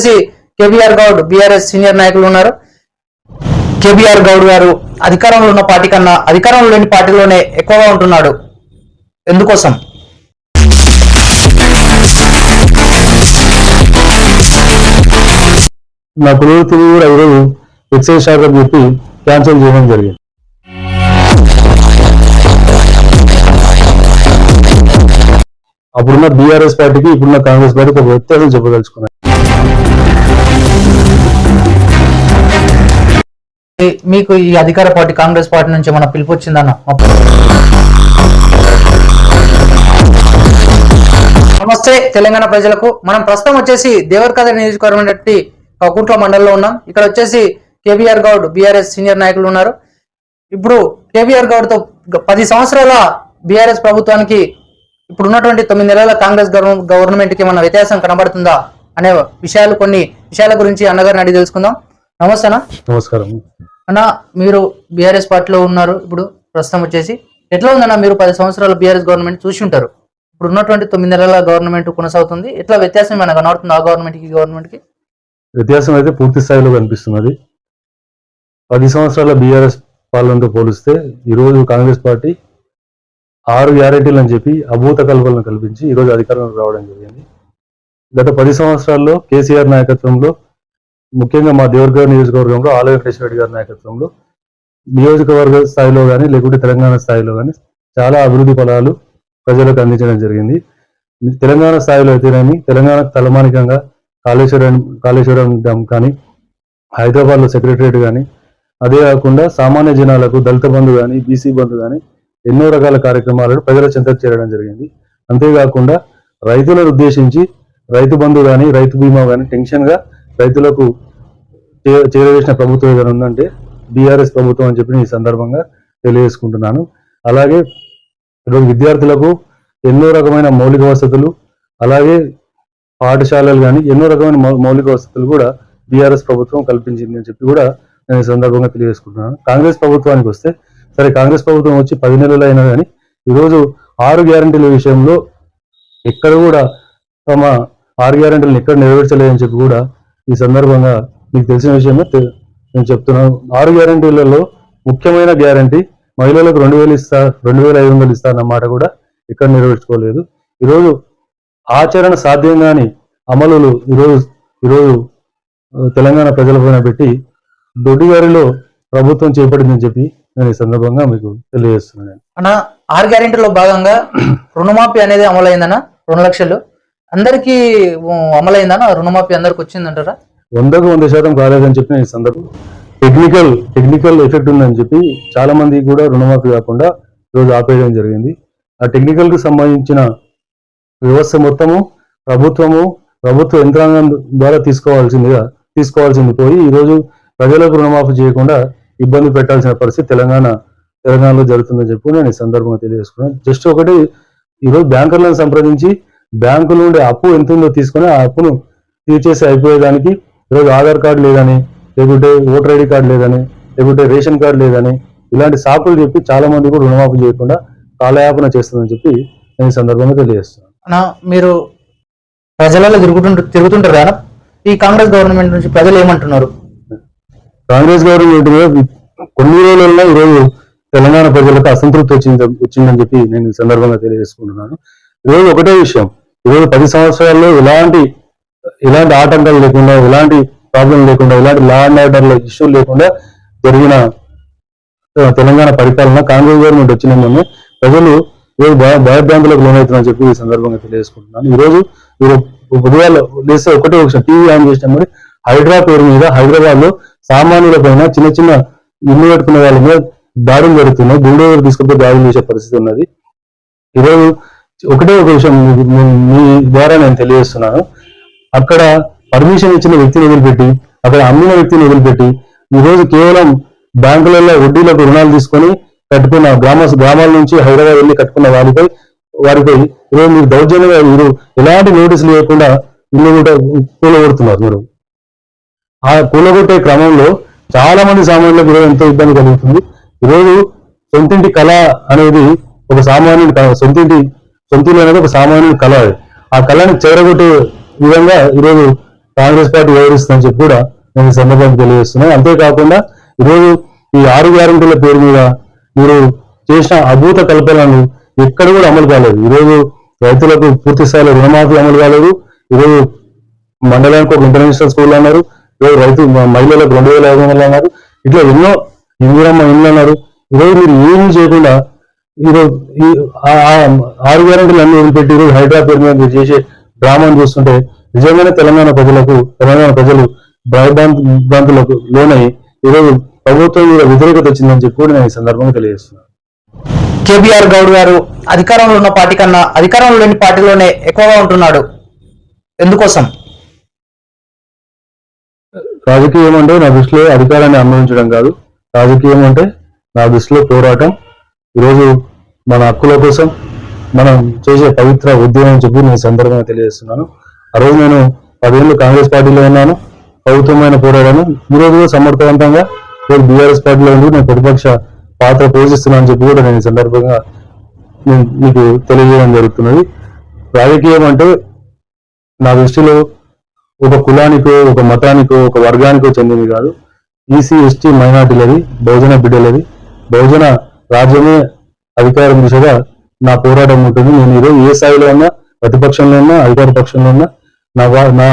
వచ్చేసి KBR Goud BRS senior నాయకులు ఉన్నారు. కేబీఆర్ గౌడ్ గారు అధికారంలో ఉన్న పార్టీ కన్నా అధికారంలో లేని పార్టీలోనే ఎక్కువగా ఉంటున్నాడు. ఎందుకోసం? నా పురోగతిని కూడా ఈరోజు ఎక్సైజ్ శాఖ చెప్పి క్యాన్సిల్ చేయడం జరిగింది. అప్పుడున్న బీఆర్ఎస్ పార్టీకి ఇప్పుడున్న కాంగ్రెస్ పార్టీకి ఒక వ్యత్యాసం చెప్పదలుచుకున్నాను. మీకు ఈ అధికార పార్టీ కాంగ్రెస్ పార్టీ నుంచి మన పిలుపు వచ్చిందన్న? నమస్తే తెలంగాణ ప్రజలకు. మనం ప్రస్తుతం వచ్చేసి దేవరకథ నియోజకవర్గం బట్టి మండలంలో ఉన్నాం. ఇక్కడ వచ్చేసి కేబీఆర్ గౌడ్ బీఆర్ఎస్ సీనియర్ నాయకులు ఉన్నారు. ఇప్పుడు కేబీఆర్ గౌడ్తో పది సంవత్సరాల బీఆర్ఎస్ ప్రభుత్వానికి ఇప్పుడు ఉన్నటువంటి తొమ్మిది నెలల కాంగ్రెస్ గవర్న- గవర్నమెంట్కి ఏమైనా వ్యత్యాసం కనబడుతుందా అనే విషయాలు కొన్ని విషయాల గురించి అన్నగారిని అడిగి తెలుసుకుందాం. నమస్తే నమస్కారం. అన్న మీరు బీఆర్ఎస్ పార్టీలో ఉన్నారు. ఇప్పుడు ప్రస్తుతం వచ్చేసి ఎట్లా ఉందన్న మీరు పది సంవత్సరాల బీఆర్ఎస్ గవర్నమెంట్ చూసి ఉంటారు. ఇప్పుడు ఉన్నటువంటి తొమ్మిది నెలల గవర్నమెంట్ కొనసాగుతుంది. ఎట్లా వ్యత్యాసం ఏమైనా కనబడుతుంది ఆ గవర్నమెంట్కి గవర్నమెంట్కి? వ్యత్యాసం అయితే పూర్తి స్థాయిలో కనిపిస్తున్నది. పది సంవత్సరాల బీఆర్ఎస్ పాలనతో పోలిస్తే ఈరోజు కాంగ్రెస్ పార్టీ ఆరు గ్యారెంటీలు అని చెప్పి అభూత కల్పనలు కల్పించి ఈరోజు అధికారంలోకి రావడం జరిగింది. గత పది సంవత్సరాల్లో కేసీఆర్ నాయకత్వంలో ముఖ్యంగా మా దేవరగఢ నియోజకవర్గంలో ఆలయ వెంకటేశ్వర రెడ్డి గారి నాయకత్వంలో నియోజకవర్గ స్థాయిలో కానీ లేకుంటే తెలంగాణ స్థాయిలో కానీ చాలా అభివృద్ధి ఫలాలు ప్రజలకు అందించడం జరిగింది. తెలంగాణ స్థాయిలో అయితేనేమి తెలంగాణ తలమానికంగా కాళేశ్వరం కాళేశ్వరం డ్యామ్ కానీ హైదరాబాద్లో సెక్రటరియట్ కానీ అదే కాకుండా సామాన్య జనాలకు దళిత బంధు కానీ బీసీ బంధు కానీ ఎన్నో రకాల కార్యక్రమాలను ప్రజల చెంతకు చేరడం జరిగింది. అంతేకాకుండా రైతులను ఉద్దేశించి రైతు బంధు కానీ రైతు బీమా కానీ టెన్షన్గా రైతులకు చే- చేరవేసిన ప్రభుత్వం ఏదైనా ఉందంటే బీఆర్ఎస్ ప్రభుత్వం అని చెప్పి ఈ సందర్భంగా తెలియజేసుకుంటున్నాను. అలాగే ఈరోజు విద్యార్థులకు ఎన్నో రకమైన మౌలిక వసతులు అలాగే పాఠశాలలు కానీ ఎన్నో రకమైన మౌ- మౌలిక వసతులు కూడా బీఆర్ఎస్ ప్రభుత్వం కల్పించింది అని చెప్పి కూడా నేను ఈ సందర్భంగా తెలియజేసుకుంటున్నాను. కాంగ్రెస్ ప్రభుత్వానికి వస్తే సరే కాంగ్రెస్ ప్రభుత్వం వచ్చి పది నెలలు అయినా కానీ ఈరోజు ఆరు గ్యారంటీల విషయంలో ఎక్కడ కూడా తమ ఆరు గ్యారంటీలను ఎక్కడ నెరవేర్చలేదని చెప్పి కూడా ఈ సందర్భంగా మీకు తెలిసిన విషయమే తె- నేను చెప్తున్నాను. ఆరు గ్యారంటీలలో ముఖ్యమైన గ్యారంటీ మహిళలకు రెండు వేలు ఇస్తా రెండు వేల ఐదు వందలు ఇస్తా అన్నమాట కూడా ఎక్కడ నెరవేర్చుకోలేదు. ఈరోజు ఆచరణ సాధ్యం కాని అమలులు ఈరోజు ఈరోజు తెలంగాణ తెలంగాణ ప్రజలపైన పెట్టి దొడ్డిగారిలో ప్రభుత్వం చేపట్టిందని చెప్పి నేను ఈ సందర్భంగా మీకు తెలియజేస్తున్నాను. అన్న ఆరు గ్యారెంటీలో భాగంగా రుణమాఫీ అనేది అమలైందన్న? రెండు లక్షలు? అందరికీ అమలైందా రుణమాఫీ అందరికి వచ్చిందంటారా? వందకు వంద శాతం కాలేదని చెప్పి నేను ఈ సందర్భం. టెక్నికల్ టెక్నికల్ ఎఫెక్ట్ ఉందని చెప్పి చాలా మంది కూడా రుణమాఫీ కాకుండా ఈరోజు ఆపేయడం జరిగింది. ఆ టెక్నికల్కు సంబంధించిన వ్యవస్థ మొత్తము ప్రభుత్వము ప్రభుత్వ యంత్రాంగం ద్వారా తీసుకోవాల్సిందిగా తీసుకోవాల్సింది పోయి ఈరోజు ప్రజలకు రుణమాఫీ చేయకుండా ఇబ్బంది పెట్టాల్సిన పరిస్థితి తెలంగాణ తెలంగాణలో జరుగుతుందని చెప్పి నేను ఈ సందర్భంగా తెలియజేసుకున్నాను. జస్ట్ ఒకటి ఈరోజు బ్యాంకర్లను సంప్రదించి బ్యాంకు నుండి అప్పు ఎంత ఉందో తీసుకొని ఆ అప్పును తీర్చేసి అయిపోయేదానికి ఈరోజు ఆధార్ కార్డు లేదని లేకుంటే ఓటర్ ఐడి కార్డు లేదని లేకుంటే రేషన్ కార్డు లేదని ఇలాంటి సాకులు చెప్పి చాలా మంది కూడా రుణమాఫీ చేయకుండా కాలయాపన చేస్తుందని చెప్పి నేను ఈ సందర్భంగా తెలియజేస్తున్నాను. మీరు ప్రజలలో తిరుగుతుంట తిరుగుతుంటారు కదా ఈ కాంగ్రెస్ గవర్నమెంట్ నుంచి ప్రజలు ఏమంటున్నారు? కాంగ్రెస్ గవర్నమెంట్ కొన్ని రోజులలో ఈరోజు తెలంగాణ ప్రజలకు అసంతృప్తి వచ్చింది వచ్చిందని చెప్పి నేను ఈ సందర్భంగా తెలియజేసుకుంటున్నాను. ఈరోజు ఒకటే విషయం. ఈరోజు పది సంవత్సరాల్లో ఎలాంటి ఎలాంటి ఆటంకాలు లేకుండా ఎలాంటి ప్రాబ్లం లేకుండా ఎలాంటి లా అండ్ ఆర్డర్ల ఇష్యూ లేకుండా జరిగిన తెలంగాణ పరిపాలన కాంగ్రెస్ గవర్నమెంట్ వచ్చినందునే ప్రజలు ఈరోజు భయభ్రాంతులకు లోనవుతున్నారని చెప్పి ఈ సందర్భంగా తెలియజేసుకుంటున్నాను. ఈ రోజు మీరు ఉదయాల లేస్తే ఒకటే ఒకసారి టీవీ ఆన్ చేసిన మరి హైడ్రా పేరు మీద హైదరాబాద్లో సామాన్యుల పైన చిన్న చిన్న ఇల్లు కట్టుకునే వాళ్ళ మీద దాడులు జరుగుతున్నాయి. గుండె తీసుకుపోయి దాడులు చేసే పరిస్థితి ఉన్నది. ఈరోజు ఒకటే ఒక విషయం మీ- ద్వారా నేను తెలియజేస్తున్నాను. అక్కడ పర్మిషన్ ఇచ్చిన వ్యక్తిని వదిలిపెట్టి అక్కడ అమ్మిన వ్యక్తిని వదిలిపెట్టి ఈరోజు రోజు కేవలం బ్యాంకులలో వడ్డీలకు రుణాలు తీసుకొని కట్టుకున్న గ్రామ గ్రామాల నుంచి హైదరాబాద్ వెళ్ళి కట్టుకున్న వారిపై వారిపై ఈరోజు మీరు దౌర్జన్యంగా మీరు ఎలాంటి నోటీసులు లేకుండా ఇల్లు కూలగొడుతున్నారు మీరు. ఆ కూలగొట్టే క్రమంలో చాలా మంది సామాన్యులకు ఈరోజు ఎంతో ఇబ్బంది కలుగుతుంది. ఈరోజు సొంతింటి కళ అనేది ఒక సామాన్యుడి సొంతింటి సొంతూరు అనేది ఒక సామాన్యుడి కళ అది. ఆ కళని చేరగొట్టే విధంగా ఈరోజు కాంగ్రెస్ పార్టీ వ్యవహరిస్తుందని చెప్పి కూడా నేను ఈ సందర్భంగా తెలియజేస్తున్నాను. అంతేకాకుండా ఈరోజు ఈ ఆరు గ్యారంటీల పేరు మీద మీరు చేసిన అభూత కల్పనలు ఎక్కడ కూడా అమలు కాలేదు. ఈరోజు రైతులకు పూర్తి స్థాయిలో రుణమాఫీ అమలు కాలేదు. ఈరోజు మండలానికి ఒక ఇంటర్నేషనల్ స్కూల్ అన్నారు. ఈరోజు రైతు మహిళలకు రెండు వేల ఐదు వందలు అన్నారు. ఇట్లా ఎన్నో ఇందిరమ్మ ఇండ్లు అన్నారు. ఈరోజు మీరు ఏమీ చేయకుండా ఈరోజు ఆరు గ్యారెంటీలు అన్ని వదిలిపెట్టి ఈరోజు హైదరాబాద్ పేరు మీద మీరు చేసే డ్రామాను చూస్తుంటే నిజంగానే తెలంగాణ ప్రజలకు తెలంగాణ ప్రజలు భయభ్రాంతులకు లోనై ఈరోజు ప్రభుత్వం మీద వ్యతిరేకత వచ్చిందని చెప్పి కూడా నేను ఈ సందర్భంగా తెలియజేస్తున్నాను. కేబిఆర్ గౌడ్ గారు అధికారంలో ఉన్న పార్టీ కన్నా అధికారంలో లేని పార్టీలోనే ఎక్కువగా ఉంటున్నాడు. ఎందుకోసం? రాజకీయం అంటే నా దృష్టిలో అధికారాన్ని అనుభవించడం కాదు. రాజకీయం అంటే నా దృష్టిలో పోరాటం. ఈరోజు మన హక్కుల కోసం మనం చేసే పవిత్ర ఉద్యమం చెప్పి నేను సందర్భంగా తెలియజేస్తున్నాను. ఆ రోజు నేను పదేళ్ళు కాంగ్రెస్ పార్టీలో ఉన్నాను. ప్రభుత్వమైన పోరాడాను ఈ రోజు కూడా సమర్థవంతంగా నేను బీఆర్ఎస్ పార్టీలో ఉండి నేను ప్రతిపక్ష పాత్ర పోషిస్తున్నాను చెప్పి కూడా నేను ఈ సందర్భంగా నేను మీకు తెలియజేయడం జరుగుతున్నది. రాజకీయం అంటే నా దృష్టిలో ఒక కులానికో ఒక మతానికో ఒక వర్గానికో చెందింది కాదు. ఈసీ ఎస్టీ మైనార్టీలది బహుజన బిడ్డలది. బహుజన రాజ్యమే అధికారం దిశగా నా పోరాటం ఉంటుంది. నేను ఈరోజు ఏ స్థాయిలో ఉన్నా ప్రతిపక్షంలో ఉన్నా అధికార పక్షంలో ఉన్నా నా వా- నా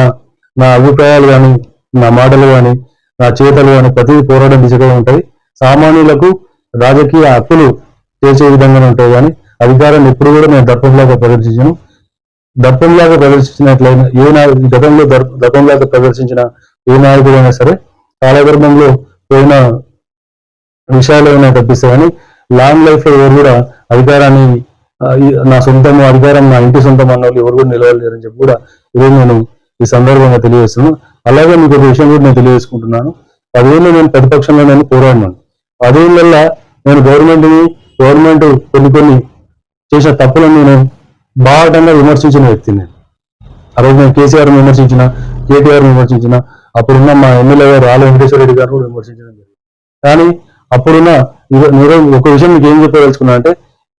నా అభిప్రాయాలు కానీ నా మాటలు కానీ నా చేతలు కానీ ప్రతి పోరాటం దిశగా ఉంటాయి. సామాన్యులకు రాజకీయ హక్కులు చేసే విధంగానే ఉంటాయి కానీ అధికారాన్ని ఎప్పుడు కూడా నేను దర్పంలాగా ప్రదర్శించను. దర్పంలాగా ప్రదర్శించినట్లయినా ఏ నాయ గతంలో దర్పంలాగా ప్రదర్శించిన ఏ నాయకుడైనా సరే కాలగర్భంలో పోయిన విషయాలు ఏమైనా తప్పిస్తే కానీ లాంగ్ లైఫ్లో ఎవరు కూడా అధికారాన్ని నా సొంతం అధికారం నా ఇంటి సొంతం అన్న వాళ్ళు ఎవరు కూడా నిలవలేరని చెప్పి కూడా ఈరోజు నేను ఈ సందర్భంగా తెలియజేస్తున్నాను. అలాగే మీకు ఒక విషయం కూడా నేను తెలియజేసుకుంటున్నాను. పదేళ్ళు నేను ప్రతిపక్షంలో నేను పోరాడినాను. పదేళ్ళల్లో నేను గవర్నమెంట్ని గవర్నమెంట్ కొన్ని కొన్ని చేసిన తప్పులను నేను బాగా విమర్శించిన వ్యక్తిని నేను. ఆ రోజు నేను కేసీఆర్ విమర్శించిన కేటీఆర్ విమర్శించిన అప్పుడున్న మా ఎమ్మెల్యే గారు ఆల వెంకటేశ్వర రెడ్డి గారు కూడా విమర్శించడం జరిగింది. కానీ అప్పుడున్న మీరు ఒక విషయం మీకు ఏం చెప్పదలుచుకున్నా అంటే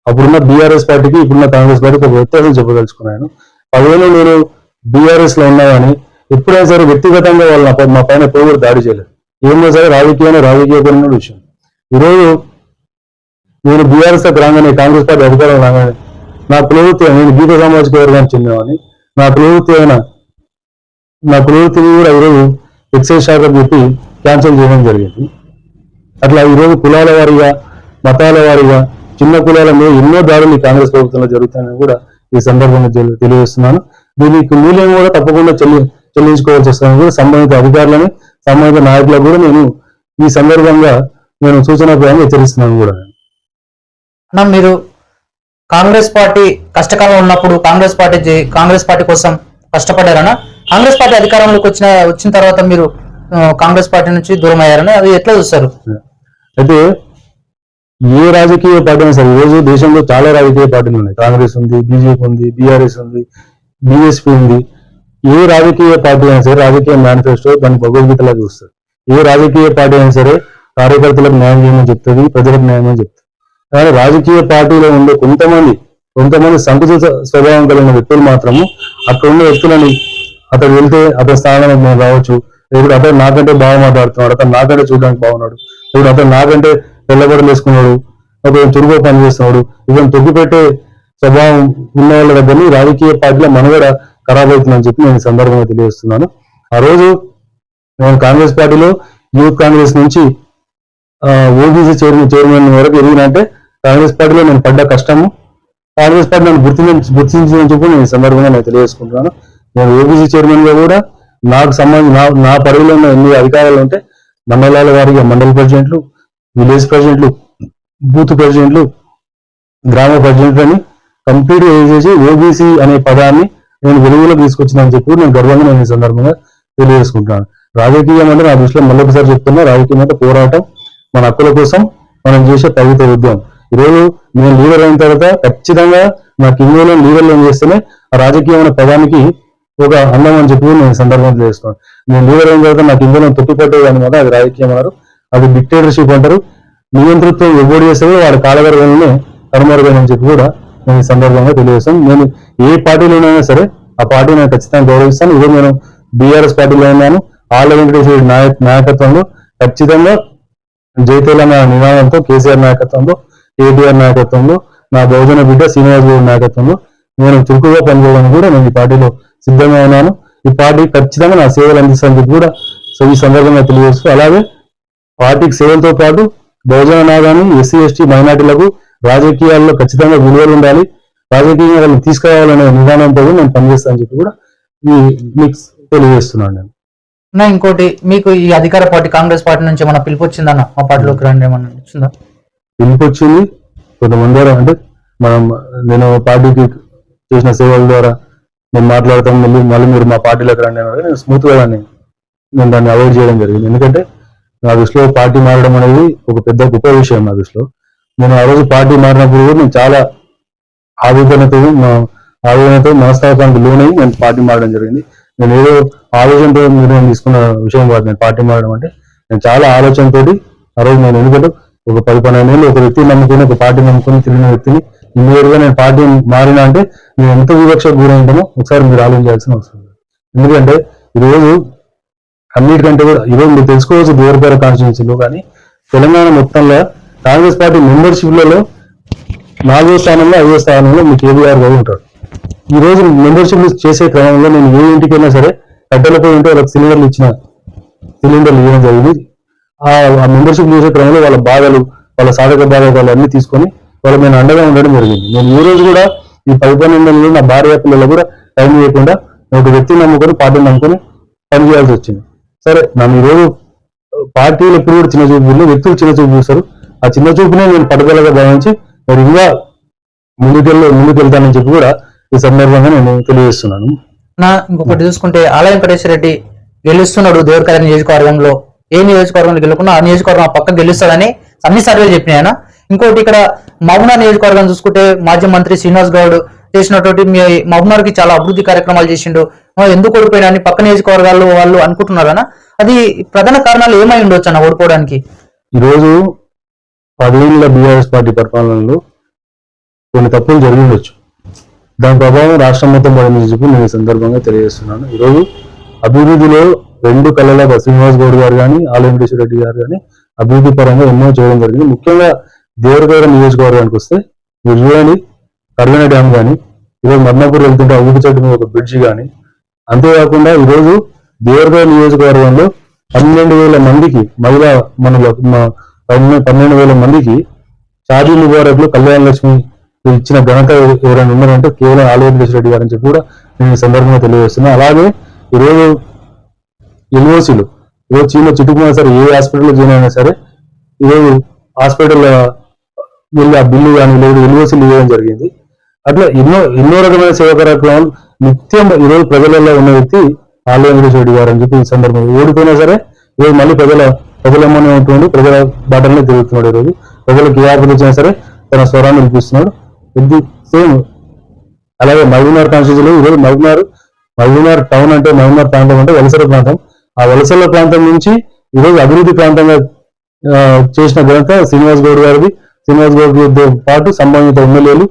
అప్పుడున్న బీఆర్ఎస్ పార్టీకి ఇప్పుడున్న కాంగ్రెస్ పార్టీకి ఒక వ్యత్యాసం చెప్పదలుచుకున్నాను. పదివేలు నేను బీఆర్ఎస్లో ఉన్నా కానీ ఎప్పుడైనా సరే వ్యక్తిగతంగా వాళ్ళు నా మా పైన ఎప్పుడు దాడి చేయలేదు. ఏమైనా సరే రాజకీయాన్ని రాజకీయపరమైన విషయం. ఈరోజు నేను బీఆర్ఎస్ రాగానే కాంగ్రెస్ పార్టీ అధికారం రాగానే నా ప్రవృత్తి నేను గీత సామాజిక వర్గానికి చెందినవాడిని. నా ప్రవృత్తి అయిన నా ప్రవృత్తిని కూడా ఈరోజు ఎక్సైజ్ శాఖ చెప్పి క్యాన్సిల్ చేయడం జరిగింది. అట్లా ఈరోజు కులాల వారిగా మతాల వారిగా చిన్న కులాల మీద ఎన్నో దాడులు ఈ కాంగ్రెస్ ప్రభుత్వంలో జరుగుతాయని కూడా ఈ సందర్భంగా తెలియజేస్తున్నాను. దీనికి మూల్యం కూడా తప్పకుండా చెల్లి చెల్లించుకోవాల్సి వస్తుందని కూడా సంబంధిత అధికారులని సంబంధిత నాయకులకు కూడా నేను ఈ సందర్భంగా నేను సూచన హెచ్చరిస్తున్నాను కూడా. అన్న మీరు కాంగ్రెస్ పార్టీ కష్టకాలం ఉన్నప్పుడు కాంగ్రెస్ పార్టీ కాంగ్రెస్ పార్టీ కోసం కష్టపడారనా కాంగ్రెస్ పార్టీ అధికారంలోకి వచ్చిన వచ్చిన తర్వాత మీరు కాంగ్రెస్ పార్టీ నుంచి దూరం అయ్యారని అది ఎట్లా చూస్తారు? అయితే ఏ రాజకీయ పార్టీ అయినా సరే ఈరోజు దేశంలో చాలా రాజకీయ పార్టీలు ఉన్నాయి. కాంగ్రెస్ ఉంది బీజేపీ ఉంది బీఆర్ఎస్ ఉంది బీఎస్పీ ఉంది. ఏ రాజకీయ పార్టీ అయినా సరే రాజకీయ మేనిఫెస్టో దాన్ని భగవద్గీతలా చూస్తారు. ఏ రాజకీయ పార్టీ అయినా సరే కార్యకర్తలకు న్యాయం చేయమని చెప్తుంది ప్రజలకు న్యాయం చెప్తుంది. కానీ రాజకీయ పార్టీలో ఉండే కొంతమంది కొంతమంది సంకుచిత స్వభావం కలిగిన వ్యక్తులు మాత్రము అక్కడ ఉన్న వ్యక్తులని అతను వెళ్తే అతని స్థానంలో మేము రావచ్చు. ఇప్పుడు అతను నాకంటే బాగా మాట్లాడుతున్నాడు అతను నాకంటే చూడడానికి బాగున్నాడు. ఇప్పుడు అతను నాకంటే తెల్లబడలు వేసుకున్నాడు అతను చురుగు పని చేస్తున్నాడు. ఇతను తొక్కిపెట్టే స్వభావం ఉన్న వాళ్ళ దగ్గర రాజకీయ పార్టీల మనుగడ ఖరాబ్ అవుతుందని చెప్పి నేను సందర్భంగా తెలియజేస్తున్నాను. ఆ రోజు నేను కాంగ్రెస్ పార్టీలో యూత్ కాంగ్రెస్ నుంచి ఓబీసీ చైర్మన్ చైర్మన్ వరకు ఎదిగినంటే కాంగ్రెస్ పార్టీలో నేను పడ్డ కష్టము కాంగ్రెస్ పార్టీ నన్ను గుర్తించి గుర్తించిందని చెప్పి నేను ఈ సందర్భంగా నేను తెలియజేసుకుంటున్నాను. నేను ఓబీసీ చైర్మన్గా కూడా నాకు సంబంధించి నా నా పరిధిలో ఉన్న ఎన్ని అధికారాలు ఉంటే మండలాల వారిగా మండల ప్రెసిడెంట్లు విలేజ్ ప్రెసిడెంట్లు బూత్ ప్రెసిడెంట్లు గ్రామ ప్రెసిడెంట్లు అని కంప్లీట్ చేసి ఓబీసీ అనే పదాన్ని నేను వెలుగులో తీసుకొచ్చిందని చెప్పి నేను గర్వంగా నేను ఈ సందర్భంగా తెలియజేసుకుంటున్నాను. రాజకీయం అంటే నా దృష్టిలో మళ్ళొకసారి చెప్తున్నా రాజకీయం అంటే పోరాటం మన హక్కుల కోసం మనం చేసే తగిత ఉద్యమం. ఈరోజు నేను లీడర్ అయిన తర్వాత ఖచ్చితంగా నా కింగ్లో లీడర్లు ఏం చేస్తేనే ఆ రాజకీయమైన పదానికి ఒక అందం అని చెప్పి నేను సందర్భం సందర్భంగా నేను లీడర్ అయిన తర్వాత నాకు ఇందులో తొట్టిపట్టేది కదా అది రాజకీయం అన్నారు. అది డిక్టేటర్షిప్ అంటారు. నియంతృత్వం ఎవరు చేస్తారో వాడి కాలగర్భంలోనే కనుమరుగని చెప్పి కూడా నేను సందర్భంగా తెలియజేస్తాను. నేను ఏ పార్టీలోనైనా సరే ఆ పార్టీ నేను ఖచ్చితంగా గౌరవిస్తాను. ఇదే నేను బీఆర్ఎస్ పార్టీలో ఉన్నాను. ఆళ్ళ వెంకటేశ్వర నాయక నాయకత్వంలో ఖచ్చితంగా జై తెలంగాణ నినాదంతో కేసీఆర్ నాయకత్వంలో కేటీఆర్ నాయకత్వంలో నా బహుజన బిడ్డ శ్రీనివాస్ గౌడ్ నాయకత్వంలో నేను చురుకుగా పనిచేయడానికి కూడా నేను ఈ పార్టీలో సిద్ధంగా ఉన్నాను. ఈ పార్టీ ఖచ్చితంగా నా సేవలు అందిస్తానని చెప్పి కూడా సో ఈ సందర్భంగా తెలియజేస్తూ అలాగే పార్టీకి సేవలతో పాటు బహుజన నాదాన్ని ఎస్సీ ఎస్టీ మైనార్టీలకు రాజకీయాల్లో ఖచ్చితంగా విలువలు ఉండాలి. రాజకీయంగా వాళ్ళని తీసుకురావాలనే కూడా నేను పనిచేస్తానని చెప్పి కూడా ఈ మీకు తెలియజేస్తున్నాను నేను. నా ఇంకోటి మీకు ఈ అధికార పార్టీ కాంగ్రెస్ పార్టీ నుంచి ఏమైనా పిలుపు వచ్చిందన్న మా పార్టీలోకి రండి ఏమన్నా వచ్చిందా పిలుపు వచ్చింది కొంతమంది ద్వారా అంటే మనం నేను పార్టీకి చేసిన సేవల ద్వారా మేము మాట్లాడతాం మళ్ళీ మళ్ళీ మీరు మా పార్టీలోకి రండి అన్నారు నేను స్మూత్గా దాన్ని నేను దాన్ని అవాయిడ్ చేయడం జరిగింది. ఎందుకంటే నా దృష్టిలో పార్టీ మారడం అనేది ఒక పెద్ద గొప్ప విషయం నా దృష్టిలో నేను ఆ రోజు పార్టీ మారినప్పుడు కూడా నేను చాలా ఆవేదనతో మా- ఆవేదనతో మనస్తాపానికి లోనై నేను పార్టీ మారడం జరిగింది. నేను ఏదో ఆలోచనతో నిర్ణయం తీసుకున్న విషయం కాదు నేను పార్టీ మారడం అంటే. నేను చాలా ఆలోచనతోటి ఆ రోజు నేను ఎందుకంటే ఒక పది పన్నెండు ఏళ్ళు ఒక వ్యక్తిని నమ్ముకుని ఒక పార్టీ నమ్ముకుని తిరిగిన వ్యక్తిని ఇమ్మీడియట్ నేను పార్టీ మారినా అంటే నేను ఎంత వివక్షకు గురైంటామో ఒకసారి మీరు ఆలోచించాల్సిన అవసరం ఎందుకంటే ఈరోజు అన్నిటికంటే కూడా ఈరోజు మీరు తెలుసుకోవచ్చు దేవరపేర కాన్స్టిట్యున్సీలో కానీ తెలంగాణ మొత్తంలో కాంగ్రెస్ పార్టీ మెంబర్షిప్లలో నాలుగో స్థానంలో ఐదో స్థానంలో మీ కేబీఆర్ గారు ఉంటారు. ఈ రోజు మెంబర్షిప్ చేసే క్రమంలో నేను ఏ ఇంటికైనా సరే కట్టెలపై ఉంటే వాళ్ళకి సిలిండర్లు ఇచ్చిన సిలిండర్లు ఇవ్వడం జరిగింది. ఆ మెంబర్షిప్ చేసే క్రమంలో వాళ్ళ బాధలు వాళ్ళ సాధక బాధకాలు అన్ని తీసుకొని వాళ్ళు నేను అండగా ఉండడం జరిగింది. నేను ఈ రోజు కూడా ఈ పది పన్నెండు నా భార్య పిల్లలు కూడా టైం లేకుండా ఒక వ్యక్తిని నమ్ముకొని పార్టీ నమ్ముకొని పని చేయాల్సి వచ్చింది. సరే నన్ను ఈరోజు రోజు పార్టీలు ఎప్పుడు కూడా చిన్న చూపు వ్యక్తులు చిన్న చూపు చూస్తారు ఆ చిన్న చూపునే నేను పట్టుదలగా భావించి మరి ఇంకా ముందుకెళ్ళి ముందుకెళ్తానని చెప్పి కూడా ఈ సందర్భంగా నేను తెలియజేస్తున్నాను. నా ఇంకొకటి చూసుకుంటే ఆలయ వెంకటేశ్వర రెడ్డి గెలుస్తున్నాడు దేవరకథ నియోజకవర్గంలో. ఏ నియోజకవర్గంలో గెలుకున్నా ఆ నియోజకవర్గం ఆ పక్క గెలుస్తాడని అన్ని సర్వేలు చెప్పినాయన ఇంకోటి ఇక్కడ మహబూనార్ నియోజకవర్గం చూసుకుంటే మాజీ మంత్రి శ్రీనివాస్ గౌడ్ చేసినటువంటి మీ మహబూనార్కి చాలా అభివృద్ధి కార్యక్రమాలు చేసిండు. ఎందుకు ఓడిపోయినా అని పక్క నియోజకవర్గాల్లో వాళ్ళు అనుకుంటున్నారనా అది ప్రధాన కారణాలు ఏమై ఉండొచ్చు అన్న ఓడిపోవడానికి? ఈరోజు పదేళ్ళ బీఆర్ఎస్ పార్టీ పరిపాలనలో కొన్ని తప్పులు జరిగి ఉండొచ్చు. దాని ప్రభావం రాష్ట్రం మొత్తం పడిందని చెప్పి నేను ఈ సందర్భంగా తెలియజేస్తున్నాను. ఈరోజు అభివృద్ధిలో రెండు కళల శ్రీనివాస్ గౌడ్ గారు కానీ ఆల వెంకటేశ్వర రెడ్డి గారు కానీ అభివృద్ధి పరంగా ఎన్నో చేయడం జరిగింది. ముఖ్యంగా దేవరగౌడ నియోజకవర్గానికి వస్తే మీరు చూడండి కర్వెన డ్యామ్ కానీ ఈరోజు మద్నాపూర్ వెళ్తుంటే ఊపి చెట్టు మీద ఒక బ్రిడ్జి కానీ అంతేకాకుండా ఈరోజు దేవరగౌడ నియోజకవర్గంలో పన్నెండు వేల మందికి మహిళా మన పన్నెండు వేల మందికి షాదీ ముబారక్లు కళ్యాణ లక్ష్మి ఇచ్చిన ఘనత ఎవరైనా ఉన్నారంటే కేవలం ఆలయ రెడ్డి గారు చెప్పి కూడా నేను ఈ సందర్భంగా తెలియజేస్తున్నా. అలాగే ఈరోజు ఎల్ఓసీలు ఈరోజు చీమ చిట్టుకున్నా సరే ఏ హాస్పిటల్లో జాయిన్ అయినా సరే ఈరోజు హాస్పిటల్ వెళ్ళి ఆ బిల్లు కానీ లేదు ఎల్ఓసీలు ఇవ్వడం జరిగింది. అట్లా ఎన్నో ఎన్నో రకమైన సేవా కార్యక్రమాలు నిత్యం ఈరోజు ప్రజలలో ఉన్న వ్యక్తి ఆలయ రెడ్డి గారు అని చెప్పి ఈ సందర్భంగా ఓడిపోయినా సరే ఈరోజు మళ్ళీ ప్రజల ప్రజలమ్మనే ఉంటుండి ప్రజల బాటలనే తిరుగుతున్నాడు ఈరోజు. ప్రజలకు ఏ ఆపద వచ్చినా సరే తన స్వరాన్ని వినిపిస్తున్నాడు. ఇది సేమ్. అలాగే మహబూబ్నగర్ కాన్స్టిట్యూన్సీలో ఈరోజు మహబూబ్నగర్ మహబూబ్నగర్ టౌన్ అంటే మహబూబ్నగర్ ప్రాంతం అంటే వలసల ప్రాంతం. ఆ వలసల ప్రాంతం నుంచి ఈరోజు అభివృద్ధి ప్రాంతంగా చేసిన ఘనత శ్రీనివాస్ గౌడ్ గారిది. శ్రీనివాస్ గౌడ్తో పాటు సంబంధిత ఎమ్మెల్యేలు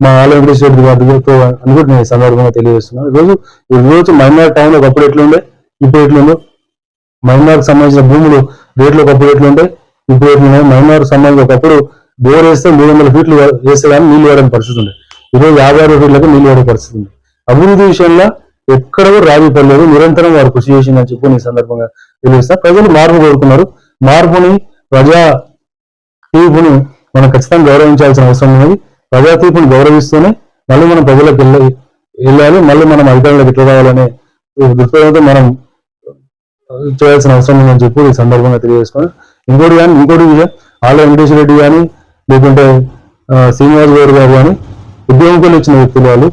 మా ఆల వెంకటేశ్వర రెడ్డి గారితో అని కూడా నేను సందర్భంగా తెలియజేస్తున్నాను ఈరోజు ఈ రోజు మహబూబ్నగర్ టౌన్ ఒకప్పుడు ఎట్లుండే ఇప్పుడు ఎట్లుందో? మహబూబ్నగర్ సంబంధించిన భూములు రేట్లు ఒకప్పుడు ఎట్లుండే ఇప్పుడు ఎట్లున్నాయి? మహబూబ్నగర్ సంబంధించి ఒకప్పుడు బోర్ వేస్తే మూడు వందల ఫీట్లు వేస్తే కానీ నీళ్ళు వేయడానికి పరిస్థితి ఉంది ఈరోజు యాభై అరవై ఫీట్లకు నీళ్ళు వేయడం పరిస్థితి ఉంది. అభివృద్ధి విషయంలో ఎక్కడ కూడా రాజీ పడలేదు నిరంతరం వారు కృషి చేసిందని చెప్పి ఈ సందర్భంగా తెలియజేస్తా. ప్రజలు మార్పు కోరుకున్నారు. మార్పుని ప్రజా తీర్పుని మనం ఖచ్చితంగా గౌరవించాల్సిన అవసరం ఉన్నది. ప్రజా తీర్పుని గౌరవిస్తూనే మళ్ళీ మనం ప్రజలకు వెళ్ళి వెళ్ళాలి. మళ్ళీ మనం అధికారులకు ఎట్లా రావాలనే దృక్పథంతో మనం చేయాల్సిన అవసరం ఉందని చెప్పి ఈ సందర్భంగా తెలియజేసుకొని ఇంకోటి కానీ ఇంకోటి విషయం ఆళ్ళ వెంకటేశ్వర రెడ్డి కానీ లేకుంటే శ్రీనివాస్ గౌడ్ గారు కానీ ఉద్యోగంలో ఇచ్చిన వ్యక్తులు వాళ్ళు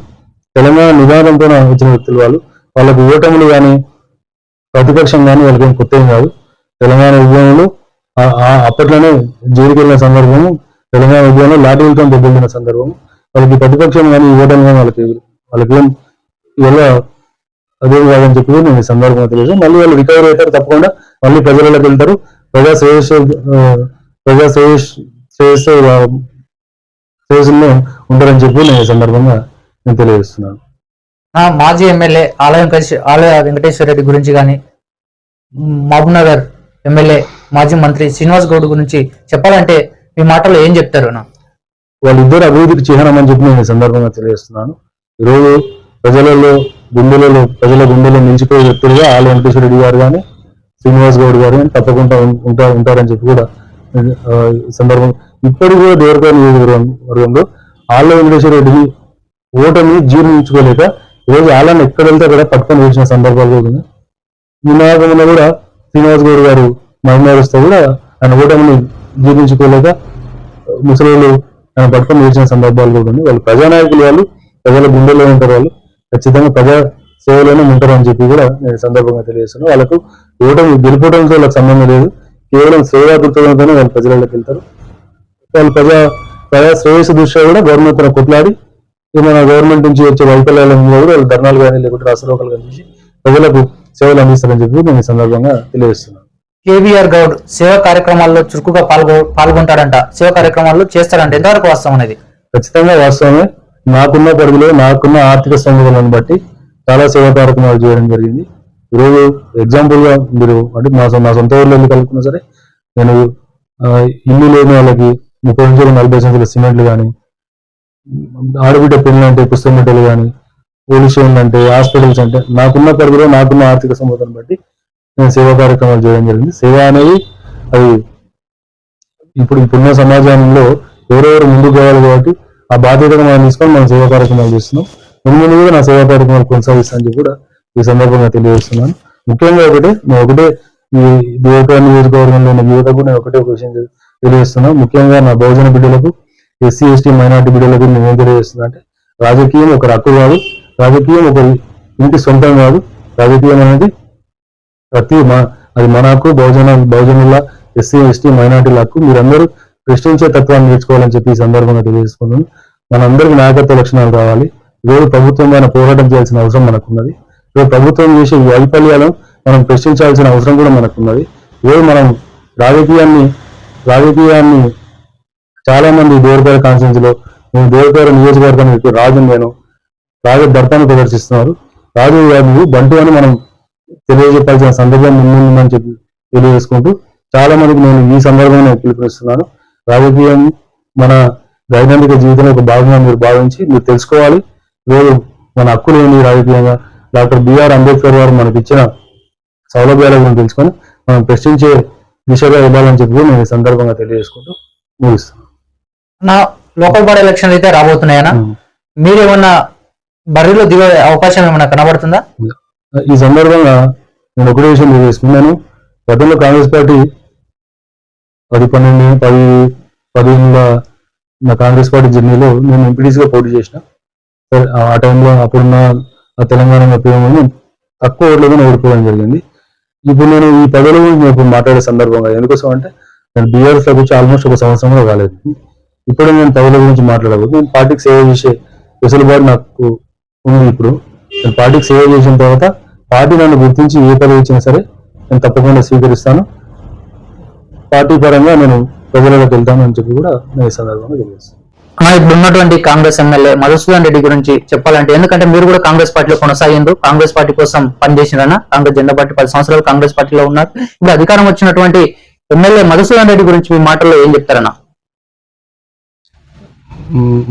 తెలంగాణ నిదానంతో వచ్చిన వ్యక్తులు వాళ్ళు వాళ్ళకి ఓటములు కానీ ప్రతిపక్షం కానీ వాళ్ళకి ఏం కొత్త ఏం కాదు. తెలంగాణ ఉద్యమంలో ఆ- అప్పట్లోనే జైలుకి వెళ్ళిన సందర్భము తెలంగాణ ఉద్యమంలో లాఠీలతో దెబ్బతిన్న సందర్భం. వాళ్ళకి ప్రతిపక్షం కానీ ఇవ్వడం కానీ వాళ్ళకి వాళ్ళకి ఏం ఇవల్ల అదేం కాదని చెప్పి నేను ఈ సందర్భంగా తెలియదు మళ్ళీ వాళ్ళు రికవర్ అవుతారు తప్పకుండా. మళ్ళీ ప్రజలకు వెళ్తారు. ప్రజా శ్రేయస్సు ప్రజా శ్రేయస్ శ్రేయస్సు శ్రేయస్సులో ఉంటారని చెప్పి నేను ఈ సందర్భంగా నేను తెలియజేస్తున్నాను. మాజీ ఎమ్మెల్యే ఆలయ కలిసి ఆలయ వెంకటేశ్వర రెడ్డి గురించి కానీ మహబూబ్ నగర్ ఎమ్మెల్యే మాజీ మంత్రి శ్రీనివాస్ గౌడ్ గురించి చెప్పాలంటే మీ మాటలో ఏం చెప్తారు వాళ్ళిద్దరు అభివృద్ధికి చిహ్నం అని చెప్పి నేను ఈ సందర్భంగా తెలియజేస్తున్నాను. ఈరోజు ప్రజలలో గుండెలలో ప్రజల గుండెలో నిలిచిపోయే వ్యక్తులుగా ఆల వెంకటేశ్వర రెడ్డి గారు కానీ శ్రీనివాస్ గౌడ్ గారు కానీ తప్పకుండా ఉంటారు ఉంటా ఉంటారని చెప్పి కూడా సందర్భం ఇప్పటికి కూడా దేవరపల్లి నియోజకవర్గంలో ఆళ్ళ వెంకటేశ్వర రెడ్డి ఓటమి జీర్ణించుకోలేక ఈరోజు ఆళ్ళని ఎక్కడ వెళ్తే అక్కడ పట్టుకొని వేసిన సందర్భాలు కూడా నిన్న కూడా శ్రీనివాస్ గౌడ్ గారు మహిళారిస్తే కూడా ఆయన ఓటమిని జీర్ణించుకోలేక ముసలి ఆయన పట్టుకొని వేసిన సందర్భాలు కూడా ఉన్నాయి. వాళ్ళు ప్రజానాయకులు వాళ్ళు ప్రజల గుండెల్లో ఉంటారు వాళ్ళు. ఖచ్చితంగా ప్రజా సేవలోనే ఉంటారు అని చెప్పి కూడా నేను సందర్భంగా తెలియజేస్తున్నాను. వాళ్ళకు ఓటమి గెలుపోవడంతో వాళ్ళకి సంబంధం లేదు. కేవలం సేవా దృక్పథంతోనే వాళ్ళు ప్రజలలోకి వెళ్తారు. వాళ్ళు ప్రజా ప్రజా శ్రేయస్సు దృష్ట్యా కూడా గవర్నమెంట్ తన కొట్లాడి ఏమైనా గవర్నమెంట్ నుంచి వచ్చే వైఫల్యాల కూడా వాళ్ళు ధర్నాలు కానీ లేకుంటే రాష్ట్రోకాలు కానీ చేసి ప్రజలకు సేవలు అందిస్తారని చెప్పి నేను ఈ సందర్భంగా తెలియజేస్తున్నాను. కేవీఆర్ గౌడ్ సేవా కార్యక్రమాల్లో చురుకుగా పాల్గొ పాల్గొంటాడంట. సేవా కార్యక్రమాల్లో చేస్తాడంట. ఎంతవరకు వాస్తవం అనేది? ఖచ్చితంగా వాస్తవమే. నాకున్న పరిధిలో నాకున్న ఆర్థిక స్తోమతలను బట్టి చాలా సేవా కార్యక్రమాలు చేయడం జరిగింది. ఈరోజు ఎగ్జాంపుల్గా మీరు అంటే మా నా సొంత ఊర్లో వెళ్ళి కలుపుకున్నా సరే నేను ఇల్లు లేని వాళ్ళకి ముప్పై నుంచి నలభై సెంచుల సిమెంట్లు కానీ ఆడబిడ్డ పెళ్ళి అంటే పుస్తకం మెట్టలు కానీ పోలీస్ స్టేషన్లు అంటే హాస్పిటల్స్ అంటే నాకున్న పరిధిలో నాకున్న ఆర్థిక స్తోమతను బట్టి నేను సేవా కార్యక్రమాలు చేయడం జరిగింది. సేవ అనేది అది ఇప్పుడు ఇప్పుడున్న సమాజంలో ఎవరెవరు ముందుకు కావాలి కాబట్టి ఆ బాధ్యతను మనం తీసుకొని మనం సేవా కార్యక్రమాలు చేస్తున్నాం. ముందు ముందు కూడా నా సేవా కార్యక్రమాలు కొనసాగిస్తానని కూడా ఈ సందర్భంగా తెలియజేస్తున్నాను. ముఖ్యంగా ఒకటే నేను ఒకటే ఈ దేవకాయ నియోజకవర్గంలో ఉన్న యువతకు నేను ఒకటే ఒక విషయం తెలియజేస్తున్నాను. ముఖ్యంగా నా బహుజన బిడ్డలకు ఎస్సీ ఎస్టీ మైనార్టీ బిడ్డలకు నేను ఏం తెలియజేస్తున్నా అంటే రాజకీయం ఒక హక్కు కాదు రాజకీయం ఒక ఇంటి సొంతం కాదు. రాజకీయం అనేది ప్రతి మా అది మనకు బహుజన బహుజనుల ఎస్సీ ఎస్టీ మైనార్టీలకు మీరందరూ ప్రశ్నించే తత్వాన్ని నేర్చుకోవాలని చెప్పి ఈ సందర్భంగా తెలియజేసుకున్నాను మనందరికీ నాయకత్వ లక్షణాలు కావాలి వేరు ప్రభుత్వం పైన పోరాటం చేయాల్సిన అవసరం మనకున్నది. ఈరోజు ప్రభుత్వం చేసే వైఫల్యాలను మనం ప్రశ్నించాల్సిన అవసరం కూడా మనకున్నది. వేరు మనం రాజకీయాన్ని రాజకీయాన్ని చాలా మంది దేవరపేట కాన్స్టిట్యూన్సీలో నేను దేవరపేట నియోజకవర్గానికి రాజు నేను రాజు దర్పాన్ని ప్రదర్శిస్తున్నారు. రాజు గారిని బంటు అని మనం తెలియజెప్పాల్సిన సందర్భం ముందుందని చెప్పి తెలియజేసుకుంటూ చాలా మందికి నేను ఈ సందర్భంగా పిలుపునిస్తున్నాను. రాజకీయం మన దైనందిక జీవితంలో ఒక భాగంగా మీరు భావించి మీరు తెలుసుకోవాలి. ఈరోజు మన హక్కులు ఏంటి రాజకీయంగా డాక్టర్ బిఆర్ అంబేద్కర్ గారు మనకి ఇచ్చిన సౌలభ్యాల గురించి తెలుసుకొని మనం ప్రశ్నించే దిశగా ఇవ్వాలని చెప్పి నేను ఈ సందర్భంగా తెలియజేసుకుంటూ ముగిస్తాను నా లోకల్ బాడీ ఎలక్షన్ అయితే రాబోతున్నాయనా? మీరేమన్నా బరిలో దిగే అవకాశం ఏమైనా కనబడుతుందా? ఈ సందర్భంగా నేను ఒకటే విషయం తెలియజేసుకున్నాను గతంలో కాంగ్రెస్ పార్టీ పది పన్నెండు పది పదిహేనుల నా కాంగ్రెస్ పార్టీ జర్నీలో నేను ఎంపీటీసీగా పోటీ చేసిన. సరే, ఆ టైంలో అప్పుడున్న ఆ తెలంగాణ పిఎంని తక్కువ ఓట్లతో ఓడిపోవడం జరిగింది. ఇప్పుడు నేను ఈ పదవుల గురించి నేను ఇప్పుడు మాట్లాడే సందర్భంగా ఎందుకోసం అంటే నేను బీఆర్ఎస్ వచ్చి ఆల్మోస్ట్ ఒక సంవత్సరం కూడా కాలేదు. ఇప్పుడు నేను పదవుల గురించి మాట్లాడబోదు నేను పార్టీకి సేవ చేసే వెసులుబాటు నాకు ఉంది ఇప్పుడు. నేను పార్టీకి సేవ చేసిన తర్వాత పార్టీ నన్ను గుర్తించి ఏ పదవి ఇచ్చినా సరే నేను తప్పకుండా స్వీకరిస్తాను. పార్టీ పరంగా నేను ప్రజలకు వెళ్తాను అని చెప్పి కూడా నేను ఈ సందర్భంగా తెలియజేస్తాను. ఇప్పుడు ఉన్నటువంటి కాంగ్రెస్ ఎమ్మెల్యే మధుసూదన్ రెడ్డి గురించి చెప్పాలంటే ఎందుకంటే మీరు కూడా కాంగ్రెస్ పార్టీలో కొనసాగిండ్రు కాంగ్రెస్ పార్టీ కోసం పనిచేసిరన్న కాంగ్రెస్ జెండా పార్టీ పది సంవత్సరాలు కాంగ్రెస్ పార్టీలో ఉన్నారు. ఇప్పుడు అధికారం వచ్చినటువంటి ఎమ్మెల్యే మధుసూదన్ రెడ్డి గురించి మీ మాటల్లో ఏం చెప్తారన్నా?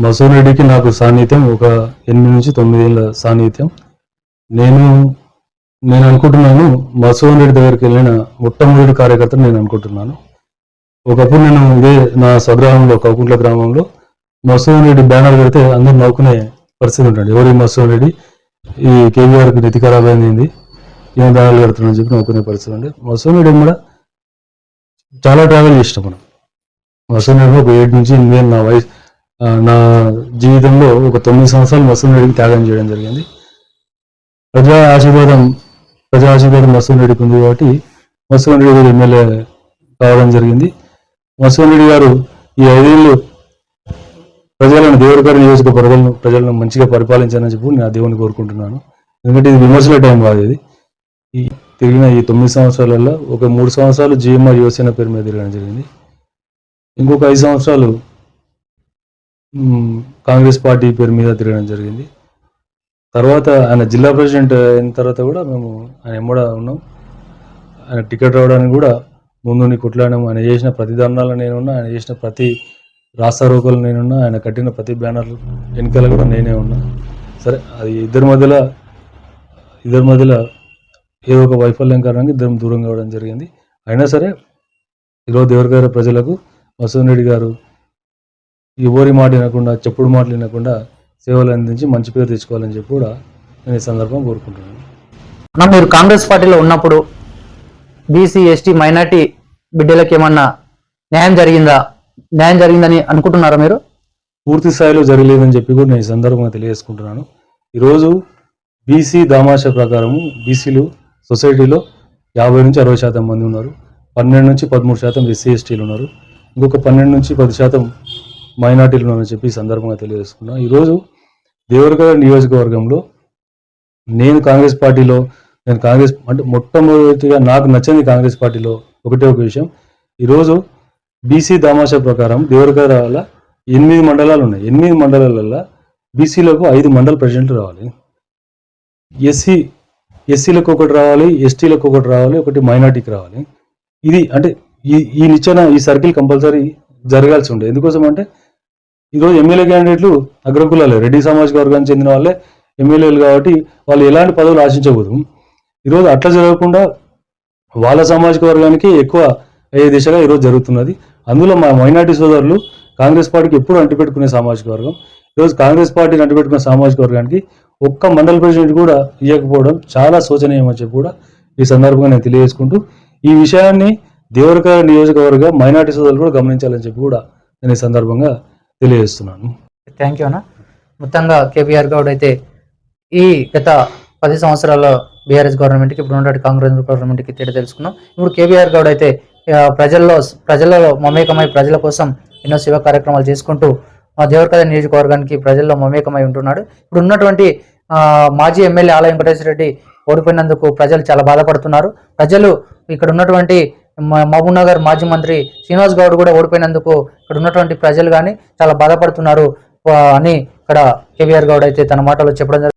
మసూర్ రెడ్డికి నాకు సాన్నిహిత్యం ఒక ఎనిమిది నుంచి తొమ్మిది ఏళ్ళ సాన్నిహిత్యం. నేను నేను అనుకుంటున్నాను మసూర్ రెడ్డి దగ్గరికి వెళ్ళిన మొట్టమొదటి కార్యకర్త నేను అనుకుంటున్నాను. ఒకప్పుడు నేను ఇదే నా స్వగ్రామంలో కౌకుంట్ల గ్రామంలో మసూర్ రెడ్డి బ్యానర్ పెడితే అందరూ నవ్వుకునే పరిస్థితి ఉంటాడు ఎవరి మసూర్ రెడ్డి? ఈ కేవీఆర్కి నితి ఖరాబ్ అయింది. ఏం బ్యానర్లు పెడుతున్నాను చెప్పి నవ్వుకునే పరిస్థితి ఉండే మసూర్ రెడ్డి కూడా చాలా ట్రావెల్ చేసినాం మనం మసూర్ రెడ్డి ఒక ఏడు నుంచి ఎనిమిది నా వయసు నా జీవితంలో ఒక తొమ్మిది సంవత్సరాలు మసూనరెడ్డికి త్యాగం చేయడం జరిగింది. ప్రజా ఆశీర్వాదం ప్రజా ఆశీర్వాదం మసూనరెడ్డికి ఉంది కాబట్టి మసూనరెడ్డి గారు ఎమ్మెల్యే కావడం జరిగింది. మసూనరెడ్డి గారు ఈ ఐదేళ్ళు ప్రజలను దేవుడిగారి నియోజక ప్రజలను ప్రజలను మంచిగా పరిపాలించాలని చెప్పి నేను ఆ దేవుని కోరుకుంటున్నాను. ఎందుకంటే ఇది విమర్శల టైం కాదు ఇది. ఈ తిరిగిన ఈ తొమ్మిది సంవత్సరాలలో ఒక మూడు సంవత్సరాలు జిఎంఆర్ యువసేన పేరు మీద తిరగడం జరిగింది. ఇంకొక ఐదు సంవత్సరాలు కాంగ్రెస్ పార్టీ పేరు మీద తిరగడం జరిగింది. తర్వాత ఆయన జిల్లా ప్రెసిడెంట్ అయిన తర్వాత కూడా మేము ఆయన ఎమ్మడ ఉన్నాం. ఆయన టికెట్ రావడానికి కూడా ముందుని కొట్లాడాము ఆయన చేసిన ప్రతి దండాలు నేనున్నా ఆయన చేసిన ప్రతి రాస్తారోకలు నేనున్నా ఆయన కట్టిన ప్రతి బ్యానర్ వెనకాల కూడా నేనే ఉన్నా. సరే అది ఇద్దరి మధ్యలో ఇద్దరి మధ్యలో ఏదో ఒక వైఫల్యం కారణంగా ఇద్దరం దూరం కావడం జరిగింది. అయినా సరే ఈరోజు దేవరగారి ప్రజలకు వసంత్ రెడ్డి గారు ఎవరి మాట వినకుండా చెప్పుడు మాటలు వినకుండా సేవలు అందించి మంచి పేరు తెచ్చుకోవాలని చెప్పి కూడా నేను ఈ సందర్భం కోరుకుంటున్నాను. అన్న మీరు కాంగ్రెస్ పార్టీలో ఉన్నప్పుడు బీసీ ఎస్టీ మైనార్టీ బిడ్డలకి ఏమన్నా న్యాయం జరిగిందా? న్యాయం జరిగిందని అనుకుంటున్నారా మీరు? పూర్తి స్థాయిలో జరగలేదని చెప్పి కూడా నేను ఈ సందర్భంగా తెలియజేసుకుంటున్నాను. ఈరోజు బీసీ దామాషా ప్రకారము బీసీలు సొసైటీలో యాభై నుంచి అరవై శాతం మంది ఉన్నారు. పన్నెండు నుంచి పదమూడు శాతం ఎస్సీ ఎస్టీలు ఉన్నారు. ఇంకొక పన్నెండు నుంచి పది శాతం మైనార్టీలు అని చెప్పి సందర్భంగా తెలియజేసుకున్నాం. ఈరోజు దేవరగడ నియోజకవర్గంలో నేను కాంగ్రెస్ పార్టీలో నేను కాంగ్రెస్ అంటే మొట్టమొదటిగా నాకు నచ్చింది కాంగ్రెస్ పార్టీలో ఒకటే ఒక విషయం. ఈరోజు బీసీ దామాషా ప్రకారం దేవరగడ ఎనిమిది మండలాలు ఉన్నాయి. ఎనిమిది మండలాలలో బీసీలకు ఐదు మండల ప్రెసిడెంట్లు రావాలి. ఎస్సీ ఎస్సీలకు ఒకటి రావాలి ఎస్టీలకు ఒకటి రావాలి ఒకటి మైనార్టీకి రావాలి. ఇది అంటే ఈ ఈ నిచ్చెన ఈ సర్కిల్ కంపల్సరీ జరగాల్సి ఉండే. ఎందుకోసం అంటే ఈరోజు ఎమ్మెల్యే క్యాండిడేట్లు అగ్రకులాలే రెడ్డి సామాజిక వర్గానికి చెందిన వాళ్ళే ఎమ్మెల్యేలు కాబట్టి వాళ్ళు ఎలాంటి పదవులు ఆశించకూడదు. ఈరోజు అట్లా జరగకుండా వాళ్ళ సామాజిక వర్గానికి ఎక్కువ అయ్యే దిశగా ఈరోజు జరుగుతున్నది. అందులో మా మైనార్టీ సోదరులు కాంగ్రెస్ పార్టీకి ఎప్పుడు అంటిపెట్టుకునే సామాజిక వర్గం. ఈరోజు కాంగ్రెస్ పార్టీని అంటిపెట్టుకునే సామాజిక వర్గానికి ఒక్క మండల ప్రెసిడెంట్ కూడా ఇవ్వకపోవడం చాలా శోచనీయమని చెప్పి కూడా ఈ సందర్భంగా నేను తెలియజేసుకుంటూ ఈ విషయాన్ని దేవరకర నియోజకవర్గ మైనార్టీ సోదరులు కూడా గమనించాలని చెప్పి కూడా నేను ఈ సందర్భంగా తెలియజేస్తున్నాను. థ్యాంక్ యూ అన్న. మొత్తంగా కేబీఆర్ గౌడ్ అయితే ఈ గత పది సంవత్సరాల బీఆర్ఎస్ గవర్నమెంట్కి ఇప్పుడు ఉన్నటువంటి కాంగ్రెస్ గవర్నమెంట్కి తేడా తెలుసుకున్నాం. ఇప్పుడు కేబీఆర్ గౌడ్ అయితే ప్రజల్లో ప్రజలలో మమేకమై ప్రజల కోసం ఎన్నో సేవా కార్యక్రమాలు చేసుకుంటూ మా దేవరకథ నియోజకవర్గానికి ప్రజల్లో మమేకమై ఉంటున్నాడు. ఇప్పుడు ఉన్నటువంటి మాజీ ఎమ్మెల్యే ఆలయం వెంకటేశ్వర రెడ్డి ఓడిపోయినందుకు ప్రజలు చాలా బాధపడుతున్నారు. ప్రజలు ఇక్కడ ఉన్నటువంటి మహబూబ్ నగర్ మాజీ మంత్రి శ్రీనివాస్ గౌడ్ కూడా ఓడిపోయినందుకు ఇక్కడ ఉన్నటువంటి ప్రజలు కానీ చాలా బాధపడుతున్నారు అని ఇక్కడ కేవీఆర్ గౌడ్ అయితే తన మాటలో చెప్పడం జరిగింది